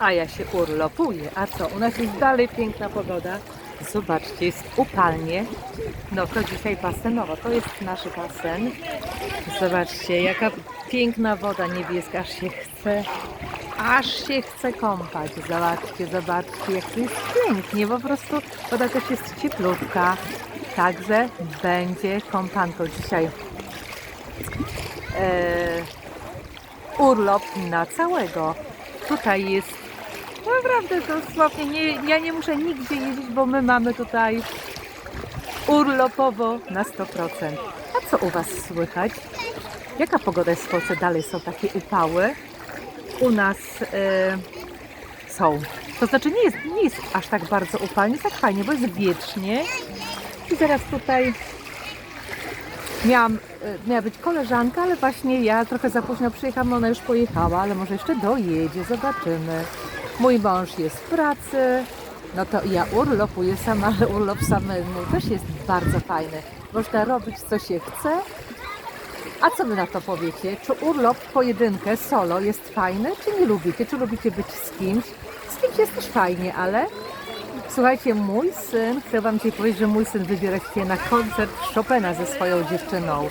A ja się urlopuję. A co? U nas jest dalej piękna pogoda. Zobaczcie, jest upalnie. No to dzisiaj basenowo. To jest nasz basen. Zobaczcie, jaka piękna woda niebieska. Aż się chce, aż się chce kąpać. Zobaczcie, zobaczcie, jak to jest pięknie. Po prostu woda też jest cieplutka. Także będzie kąpanko dzisiaj. E, urlop na całego. Tutaj jest naprawdę dosłownie, nie, ja nie muszę nigdzie jeździć, bo my mamy tutaj urlopowo na 100%. A co u Was słychać? Jaka pogoda jest w Polsce? Dalej są takie upały. U nas e, są. To znaczy nie jest, nie jest aż tak bardzo upalnie, jest tak fajnie, bo jest wiecznie. I teraz tutaj Miałam, e, miała być koleżanka, ale właśnie ja trochę za późno przyjechałam, ona już pojechała, ale może jeszcze dojedzie, zobaczymy. Mój mąż jest w pracy, no to ja urlopuję sama, ale urlop samemu też jest bardzo fajny. Można robić co się chce. A co wy na to powiecie? Czy urlop pojedynkę, solo jest fajny, czy nie lubicie? Czy lubicie być z kimś? Z kimś jest też fajnie, ale Słuchajcie, mój syn, chcę Wam dzisiaj powiedzieć, że mój syn wybiera się na koncert Chopina ze swoją dziewczyną.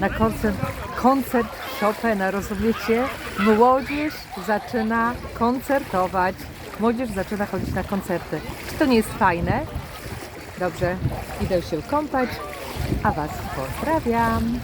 Na koncert, koncert Chopina, rozumiecie? Młodzież zaczyna koncertować. Młodzież zaczyna chodzić na koncerty. Czy to nie jest fajne? Dobrze, idę się kąpać, a Was pozdrawiam.